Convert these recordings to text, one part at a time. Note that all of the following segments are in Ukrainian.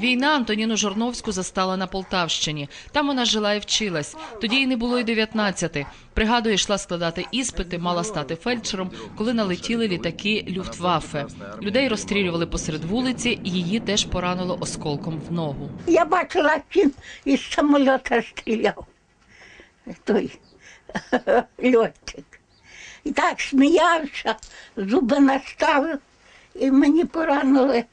Війна Антоніну Жорновську застала на Полтавщині. Там вона жила і вчилась. Тоді їй не було й 19. Пригадує, йшла складати іспити, мала стати фельдшером, коли налетіли літаки Люфтваффе. Людей розстрілювали посеред вулиці, її теж поранило осколком в ногу. Я бачила, як він із самоліта стріляв. Той льотчик. І так сміявся, зуби наставив, і мені поранили,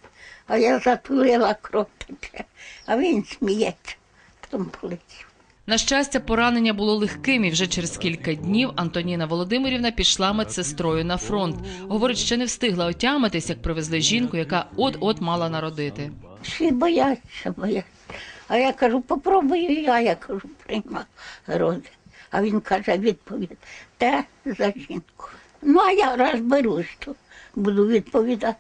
а я затулила кров тече, а він сміється, потім полетів. На щастя, поранення було легким, і вже через кілька днів Антоніна Володимирівна пішла медсестрою на фронт. Говорить, ще не встигла отямитись, як привезли жінку, яка от-от мала народити. Всі бояться, бояться. А я кажу, попробую я, я кажу, прийма роди. А він каже, відповідь, те за жінку. Ну, а я розберусь, буду відповідати.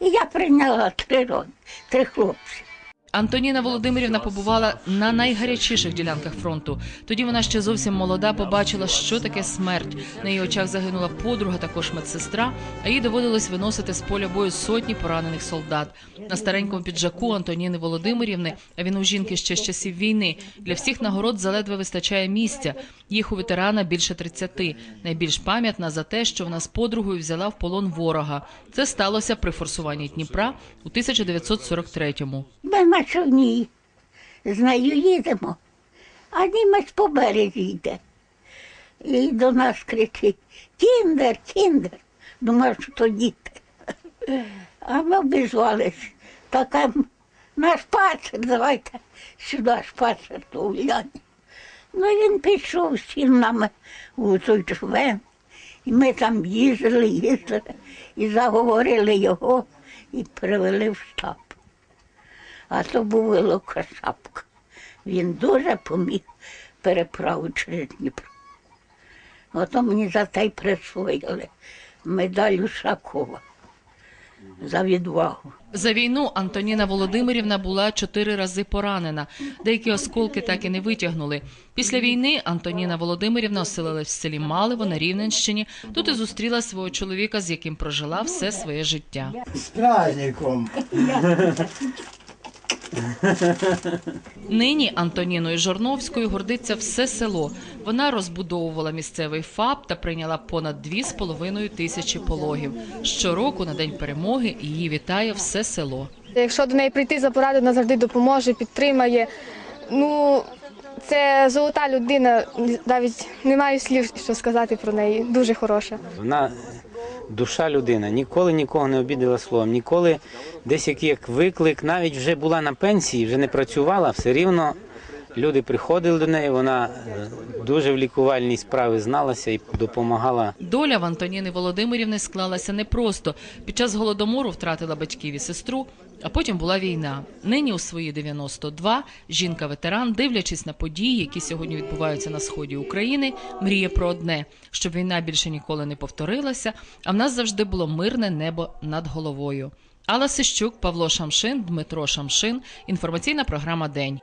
І я прийняла три роди, три хлопці. Антоніна Володимирівна побувала на найгарячіших ділянках фронту. Тоді вона ще зовсім молода побачила, що таке смерть. На її очах загинула подруга, також медсестра, а їй доводилось виносити з поля бою сотні поранених солдат. На старенькому піджаку Антоніни Володимирівни, а він у жінки ще з часів війни. Для всіх нагород заледве вистачає місця. Їх у ветерана більше 30. Найбільш пам'ятна за те, що вона з подругою взяла в полон ворога. Це сталося при форсуванні Дніпра у 1943-му. Ми на човні з нею їдемо, а німець по березі йде. І до нас кричить Кіндер, кіндер. Думав, що то діти. А ми обізвались. Така наш пацер, давайте сюди шпацер то глянь. Ну він пішов з нами у той човен. І ми там їздили, їздили, і заговорили його і привели в штаб. А то був Ілока Шапка. Він дуже поміг переправу через Дніпро. Ото мені за те й присвоїли медаль Ушакова за відвагу. За війну Антоніна Володимирівна була чотири рази поранена. Деякі осколки так і не витягнули. Після війни Антоніна Володимирівна оселилась в селі Малево на Рівненщині. Тут і зустріла свого чоловіка, з яким прожила все своє життя. З праздником. Нині Антоніною Жорновською гордиться все село. Вона розбудовувала місцевий ФАП та прийняла понад дві з половиною тисячі пологів. Щороку на день перемоги її вітає все село. Якщо до неї прийти за порадою, вона завжди допоможе, підтримає. Ну, це золота людина, навіть не маю слів, що сказати про неї. Дуже хороша. Вона душа людина, ніколи нікого не обідала словом, ніколи десь як, виклик, навіть вже була на пенсії, вже не працювала, все рівно люди приходили до неї, вона е, дуже в лікувальній справі зналася і допомагала Доля в Антоніни Володимирівни склалася непросто. Під час голодомору втратила батьків і сестру, а потім була війна. Нині у свої 92 жінка-ветеран, дивлячись на події, які сьогодні відбуваються на сході України, мріє про одне, щоб війна більше ніколи не повторилася, а в нас завжди було мирне небо над головою. Алла Сищук, Павло Шамшин, Дмитро Шамшин. Інформаційна програма День.